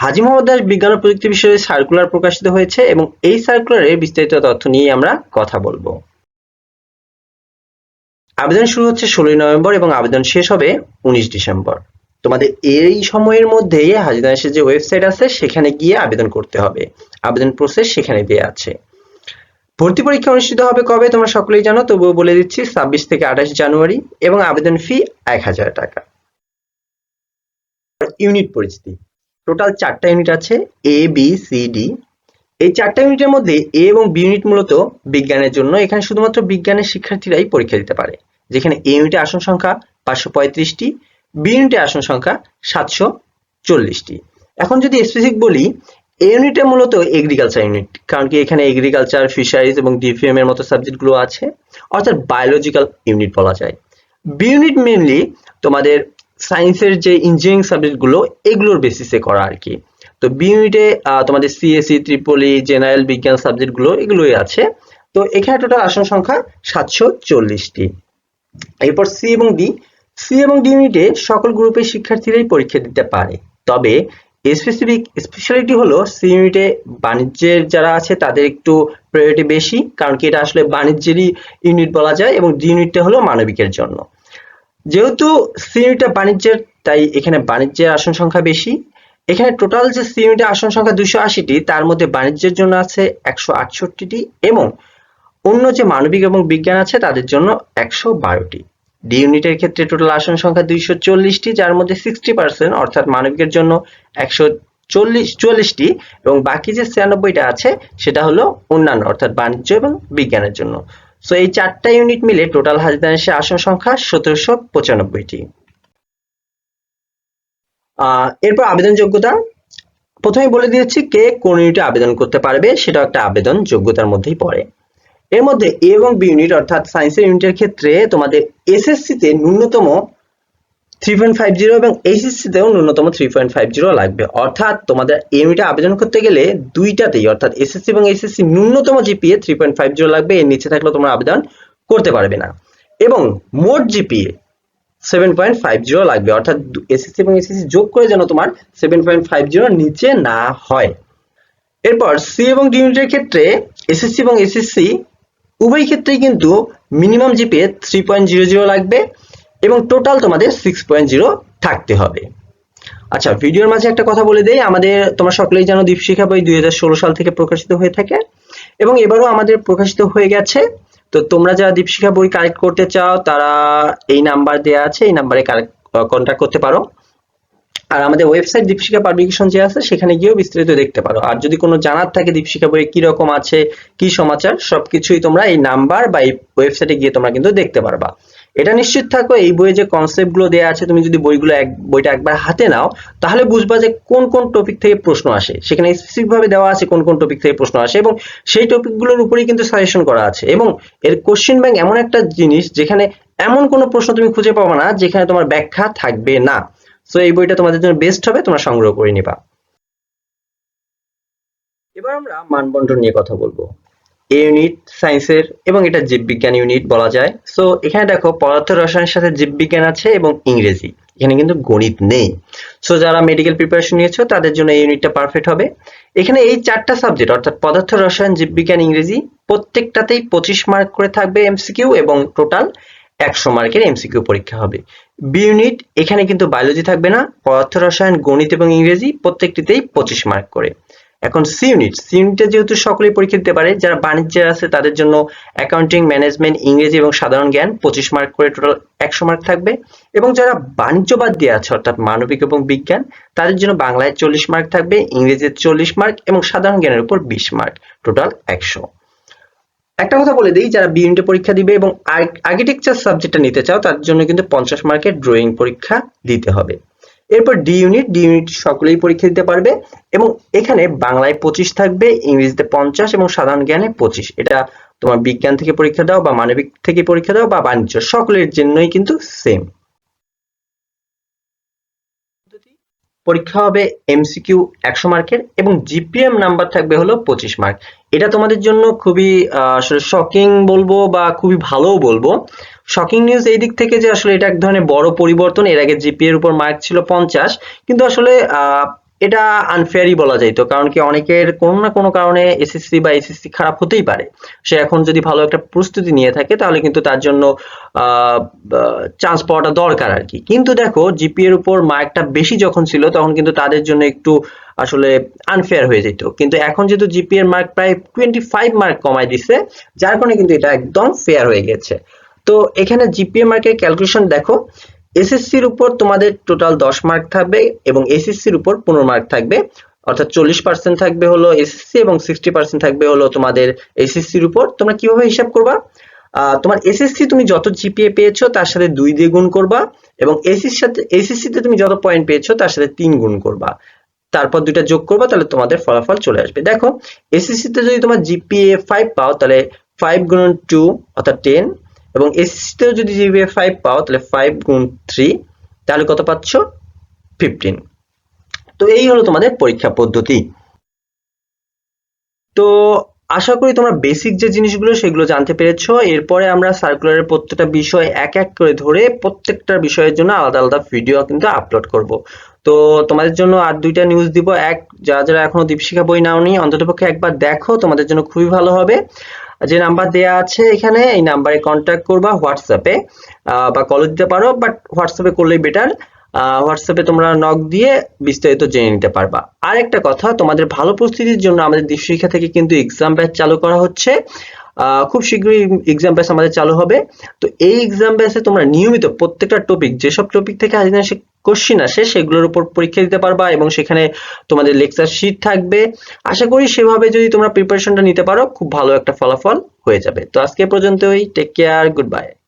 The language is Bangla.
হাজী মোহাম্মদ দাস বিজ্ঞান ও প্রযুক্তি বিষয়ে সার্কুলার প্রকাশিত হয়েছে এবং এই সার্কুলারের বিস্তারিত তথ্য নিয়ে আমরা কথা বলব। আবেদন শুরু হচ্ছে ষোলোই নভেম্বর এবং আবেদন শেষ হবে উনিশ ডিসেম্বর। তোমাদের এই সময়ের মধ্যেই হাজি দাসের যে ওয়েবসাইট আছে, সেখানে গিয়ে আবেদন করতে হবে। আবেদন প্রসেস সেখানে দেওয়া আছে। ভর্তি পরীক্ষা অনুষ্ঠিত হবে কবে তোমরা সকলেই জানো, তবুও বলে দিচ্ছি ছাব্বিশ থেকে আঠাশ জানুয়ারি এবং আবেদন ফি এক হাজার টাকা। ইউনিট পরিচিতি। টোটাল চারটা ইউনিট আছে এ বি সি ডি এই চারটা ইউনিটের মধ্যে এ এবং বি ইউনিট মূলত বিজ্ঞানের জন্য। এখানে শুধুমাত্র বিজ্ঞানের শিক্ষার্থীরাই পরীক্ষা দিতে পারে। যেখানে এ ইউনিটে আসন সংখ্যা পাঁচশো পঁয়ত্রিশটি বি ইউনিটে আসন সংখ্যা সাতশো চল্লিশটি। এখন যদি স্পেসিফিক বলি এ ইউনিটে মূলত এগ্রিকালচার ইউনিট কারণ কি এখানে এগ্রিকালচার ফিশারিজ এবং ডিপিএম এর মতো সাবজেক্টগুলো আছে। অর্থাৎ বায়োলজিক্যাল ইউনিট বলা যায়। বি ইউনিট মেনলি তোমাদের সায়েন্সের যে ইঞ্জিনিয়ারিং সাবজেক্টগুলো এগুলোর বেসিসে করা আর কি তো বি ইউনিটে তোমাদের সিএসসি ত্রিপলি জেনারেল বিজ্ঞান সাবজেক্টগুলো এগুলোই আছে। তো এখানে টোটাল আসন সংখ্যা সাতশো চল্লিশটি। এরপর সি এবং ডি সি এবং ডি ইউনিটে সকল গ্রুপের শিক্ষার্থীরাই পরীক্ষা দিতে পারে। তবে স্পেসিফিক স্পেশালিটি হলো সি ইউনিটে বাণিজ্যের যারা আছে, তাদের একটু প্রায়োরিটি বেশি, কারণ কি এটা আসলে বাণিজ্যেরই ইউনিট বলা যায়, এবং ডি ইউনিটটা হলো মানবিকের জন্য। যেহেতু সি বাণিজ্যের, তাই এখানে বাণিজ্যের আসন সংখ্যা বেশি। এখানে টোটাল যে সি আসন সংখ্যা দুশো আশিটি, তার মধ্যে বাণিজ্যের জন্য আছে একশো আটষট্টিটি এবং অন্য যে মানবিক এবং বিজ্ঞান আছে তাদের জন্য একশো বারোটি। ডি ইউনিটের ক্ষেত্রে টোটাল আসন সংখ্যা দুইশো চল্লিশটি, যার মধ্যে সিক্সটি পার্সেন্ট অর্থাৎ মানবিকের জন্য একশো চল্লিশ, চুয়াল্লিশটি এবং বাকি যে ছিয়ানব্বইটা আছে সেটা হলো অন্যান্য, অর্থাৎ বাণিজ্য এবং বিজ্ঞানের জন্য। সো এই চারটা ইউনিট মিলে টোটাল হাজিদানেশে আসন সংখ্যা সতেরোশো পঁচানব্বইটি। এরপর আবেদন যোগ্যতা প্রথমে বলে দিয়েছি কে কোন ইউনিটে আবেদন করতে পারবে সেটা একটা আবেদন যোগ্যতার মধ্যেই পড়ে। এর মধ্যে এ এবং বি ইউনিট অর্থাৎ সায়েন্সের ইউনিটের ক্ষেত্রে তোমাদের এসএসসিতে ন্যূনতম থ্রি পয়েন্ট ফাইভ জিরো এবং এইচএসসি তেও ন্যূনতম থ্রি পয়েন্ট ফাইভ জিরো লাগবে। অর্থাৎ তোমাদের এ ইউনিটে আবেদন করতে গেলে দুইটাতেই, অর্থাৎ এসএসসি এবং এইচএসসি ন্যূনতম GPA three point five zero লাগবে, এর নিচে থাকলে তোমরা আবেদন করতে পারবে না। এবং মোট GPA seven point five zero লাগবে, অর্থাৎ এসএসসি এবং এসএসসি যোগ করে যেন তোমার সেভেন পয়েন্ট ফাইভ জিরো নিচে না হয়। এরপর সি এবং ডি ইউনিটের ক্ষেত্রে এসএসসি এবং এসএসসি উভয় ক্ষেত্রেই কিন্তু minimum GPA three point zero zero লাগবে। এবং টোটাল তোমাদের সিক্স পয়েন্ট জিরো থাকতে হবে। আচ্ছা ভিডিওর মাঝে একটা কথা বলে দেই। আমাদের, তোমরা সকলেই জানো, দীপশিখা বই দুই হাজার ষোলো সাল থেকে প্রকাশিত হয়ে থাকে এবং এবারও আমাদের প্রকাশিত হয়ে গেছে। তো তোমরা যারা দীপশিখা বই কালেক্ট করতে চাও, তারা এই নাম্বার দেওয়া আছে, এই নাম্বারে কন্ট্যাক্ট করতে পারো। আর আমাদের ওয়েবসাইট দীপশিকা পাবলিকেশন যে আছে, সেখানে গিয়েও বিস্তারিত দেখতে পারো। আর যদি কোনো জানার থাকে দীপশিকা বইয়ে কি রকম আছে, কি সমাচার, সবকিছুই তোমরা এই নাম্বার বা এই ওয়েবসাইটে গিয়ে তোমরা কিন্তু দেখতে পারবা। এটা নিশ্চিত থাকো এই বইয়ে যে কনসেপ্টগুলো দেওয়া আছে, তুমি যদি বইগুলো এক, বইটা একবার হাতে নাও, তাহলে বুঝবা যে কোন কোন টপিক থেকে প্রশ্ন আসে। সেখানে স্পেসিফিক ভাবে দেওয়া আছে কোন কোন টপিক থেকে প্রশ্ন আসে এবং সেই টপিকগুলোর উপরেই কিন্তু সাজেশন করা আছে এবং এর কোশ্চেন ব্যাংক এমন একটা জিনিস যেখানে এমন কোনো প্রশ্ন তুমি খুঁজে পাবে না যেখানে তোমার ব্যাখ্যা থাকবে না। সো এই বইটা তোমাদের জন্য বেস্ট হবে, তোমরা সংগ্রহ করে নিবা। এবার আমরা মানবন্টন নিয়ে কথা বলব। এ ইউনিট সায়েন্সের এবং এটা জীববিজ্ঞান ইউনিট বলা যায়। সো এখানে দেখো পদার্থ রসায়নের সাথে জীববিজ্ঞান আছে এবং ইংরেজি। এখানে কিন্তু গণিত নেই। সো যারা মেডিকেল প্রিপারেশন নিয়েছো, তাদের জন্য এই ইউনিটটা পারফেক্ট হবে। এখানে এই চারটা সাবজেক্ট অর্থাৎ পদার্থ রসায়ন, জীববিজ্ঞান, ইংরেজি, প্রত্যেকটাতেই পঁচিশ মার্ক করে থাকবে এমসিকিউ এবং টোটাল একশো মার্কের এমসিকিউ পরীক্ষা হবে। বি ইউনিট এখানে কিন্তু বায়োলজি থাকবে না। পদার্থ রসায়ন, গণিত এবং ইংরেজি প্রত্যেকটিতেই পঁচিশ মার্ক করে। এখন সি ইউনিট সি ইউনিটে যেহেতু সকলেই পরীক্ষা দিতে পারে, যারা বাণিজ্যের আছে তাদের জন্য অ্যাকাউন্টিং ম্যানেজমেন্ট ইংরেজি এবং সাধারণ জ্ঞান পঁচিশ মার্ক করে টোটাল একশো মার্ক থাকবে। এবং যারা বাণিজ্য বাদ দিয়ে আছে, অর্থাৎ মানবিক এবং বিজ্ঞান, তাদের জন্য বাংলায় চল্লিশ মার্ক থাকবে, ইংরেজিতে চল্লিশ মার্ক এবং সাধারণ জ্ঞানের উপর বিশ মার্ক টোটাল একশো। একটা কথা বলে দিই, যারা বি ইউনিটে পরীক্ষা দিবে এবং আর্কিটেকচার সাবজেক্টটা নিতে চাও, তার জন্য কিন্তু পঞ্চাশ মার্কের ড্রয়িং পরীক্ষা দিতে হবে। এরপর ডি ইউনিট ডি ইউনিট সকলেই পরীক্ষা দিতে পারবে এবং এখানে বাংলায় পঁচিশ থাকবে, ইংরেজিতে পঞ্চাশ এবং সাধারণ জ্ঞানে পঁচিশ। এটা তোমার বিজ্ঞান থেকে পরীক্ষা দাও বা মানবিক থেকে পরীক্ষা দাও বা বাণিজ্য, সকলের জন্যই কিন্তু সেম পরীক্ষা হবে এমসিকিউ একশো মার্কের এবং জিপিএম নাম্বার থাকবে হলো পঁচিশ মার্ক। এটা তোমাদের জন্য খুবই শকিং বলব বা খুবই ভালোও বলব। শকিং নিউজ এই দিক থেকে যে আসলে এটা এক ধরনের বড় পরিবর্তন, এর আগে জিপিএর উপর মার্ক ছিল পঞ্চাশ, কিন্তু আসলে এটা আনফেয়ারই বলা যাইতো কারণ কি অনেকের কোনো না কোনো কারণে এসএসসি বা এসএসসি খারাপ হতেই পারে। সে এখন যদি ভালো একটা প্রস্তুতি নিয়ে থাকে, তাহলে কিন্তু তার জন্য চান্স পাওয়াটা দরকার আর কি। কিন্তু দেখো জিপি এর উপর মার্কটা বেশি যখন ছিল, তখন কিন্তু তাদের জন্য একটু আসলে আনফেয়ার হয়ে যেত। কিন্তু এখন যেহেতু জিপি এর মার্ক প্রায় টোয়েন্টি ফাইভ মার্ক কমায় দিছে, যার কারণে কিন্তু এটা একদম ফেয়ার হয়ে গেছে। তো এখানে জিপিএ মার্কের ক্যালকুলেশন দেখো এসএসসির উপর তোমাদের টোটাল দশ মার্ক থাকবে এবং এসএসসির উপর পনেরো মার্ক থাকবে। অর্থাৎ চল্লিশ পার্সেন্ট থাকবে হলো এসএসসি এবং সিক্সটি পার্সেন্ট থাকবে হলো তোমাদের এসএসসির উপর। তোমরা কীভাবে হিসাব করবা? তোমার এসএসসি তুমি যত জিপিএ পেয়েছ তার সাথে দুই দিয়ে গুণ করবা এবং এসির সাথে এসএসসি তে তুমি যত পয়েন্ট পেয়েছ তার সাথে তিন গুণ করবা। তারপর দুইটা যোগ করবা, তাহলে তোমাদের ফলাফল চলে আসবে। দেখো এসএসসি তে যদি তোমার জিপিএ ফাইভ পাও, তাহলে ফাইভ গুণন টু অর্থাৎ টেন এবং এসএসসি তেও যদি জিপিএ ফাইভ পাও, তাহলে ফাইভ গুণ থ্রি তাহলে কত পাচ্ছ? ফিফটিন তো এই হলো তোমাদের পরীক্ষা পদ্ধতি। তো আশা করি তোমরা বেসিক যে জিনিসগুলো, সেগুলো জানতে পেরেছ। এরপরে আমরা সার্কুলারের প্রত্যেকটা বিষয় এক এক করে ধরে প্রত্যেকটা বিষয়ের জন্য আলাদা আলাদা ভিডিও কিন্তু আপলোড করব। তো তোমাদের জন্য আর দুইটা নিউজ দিব। এক, যারা যারা এখনও দীপশিখা বই নাওনি, অন্ততপক্ষে একবার দেখো। তোমাদের জন্য খুবই ভালো হবে। যে নাম্বার দেয়া আছে এখানে, এই নাম্বারে কন্ট্যাক্ট করবা হোয়াটসঅ্যাপে বা কল দিতে পারো বাট হোয়াটসঅ্যাপে করলেই বেটার হোয়াটসঅ্যাপে তোমরা নক দিয়ে বিস্তারিত জেনে নিতে পারবা। আর একটা কথা, তোমাদের ভালো প্রস্তুতির জন্য আমাদের দীপশিক্ষা থেকে কিন্তু এক্সাম ব্যাচ চালু করা হচ্ছে। খুব শীঘ্রই এক্সাম ব্যাচ আমাদের চালু হবে। তো এই এক্সাম ব্যাচে তোমরা নিয়মিত প্রত্যেকটা টপিক যেসব টপিক থেকে আজকে কোশ্চিন আসে, সেগুলোর উপর পরীক্ষা দিতে পারবা এবং সেখানে তোমাদের লেকচার শিট থাকবে। আশা করি সেভাবে যদি তোমরা প্রিপারেশনটা নিতে পারো, খুব ভালো একটা ফলাফল হয়ে যাবে। তো আজকে পর্যন্তই টেক কেয়ার গুড বাই